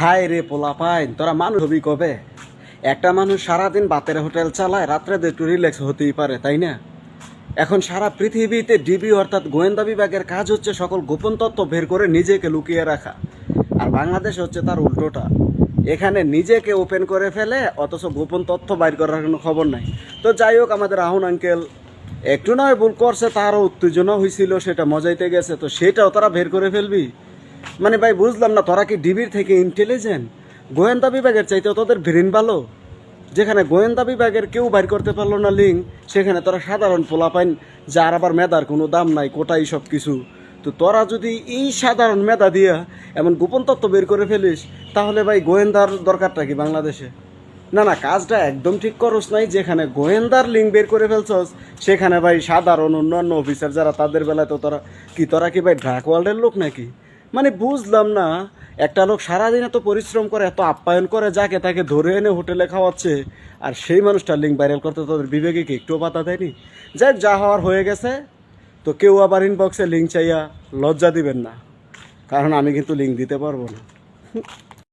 হায় রে পোলা পাইন, তোরা মানুষ হবি কবে? একটা মানুষ সারাদিন বাতের হোটেল চালায়, রাত্রে একটু রিল্যাক্স হতেই পারে, তাই না? এখন সারা পৃথিবীতে ডিবি অর্থাৎ গোয়েন্দা বিভাগের কাজ হচ্ছে সকল গোপন তথ্য বের করে নিজেকে লুকিয়ে রাখা। আর বাংলাদেশ হচ্ছে তার উল্টোটা। এখানে নিজেকে ওপেন করে ফেলে, অথচ গোপন তথ্য বাইর করার কোনো খবর নাই। তো যাই হোক, আমাদের রাহুল আঙ্কেল একটু নয়, ভুল করছে, তারও উত্তেজনা হয়েছিল সেটা মজাইতে গেছে, তো সেটাও তারা বের করে ফেলবি। মানে ভাই, বুঝলাম না, তোরা কি ডিবির থেকে ইন্টেলিজেন্ট গোয়েন্দা বিভাগের চাইতেও তোদের ব্রেন ভালো? যেখানে গোয়েন্দা বিভাগের কেউ বাইর করতে পারল না লিঙ্ক, সেখানে তোরা সাধারণ পোলাপাইন, যার আবার মেধার কোনো দাম নাই, কোটাই সব কিছু তো তোরা যদি এই সাধারণ মেধা দিয়া এমন গোপন তত্ত্ব বের করে ফেলিস, তাহলে ভাই গোয়েন্দার দরকারটা কি বাংলাদেশে? না না, কাজটা একদম ঠিক করস নাই, যেখানে গোয়েন্দার লিঙ্ক বের করে ফেলছস, সেখানে ভাই সাধারণ অন্যান্য অফিসার যারা তাদের বেলায় তো তোরা, কি তোরা কি ভাই ড্রাক ওয়ার্ল্ডের লোক নাকি? মানে বুঝলাম না, একটা লোক সারাদিন এত পরিশ্রম করে, এত আপ্যায়ন করে, যাকে তাকে ধরে এনে হোটেলে খাওয়াচ্ছে, আর সেই মানুষটার লিঙ্ক ভাইরাল করতে তাদের বিবেকে কি একটুও পাতা দেয়নি? যাই যা হওয়ার হয়ে গেছে, তো কেউ আবার ইনবক্সে লিঙ্ক চাইয়া লজ্জা দিবেন না, কারণ আমি কিন্তু লিঙ্ক দিতে পারব না।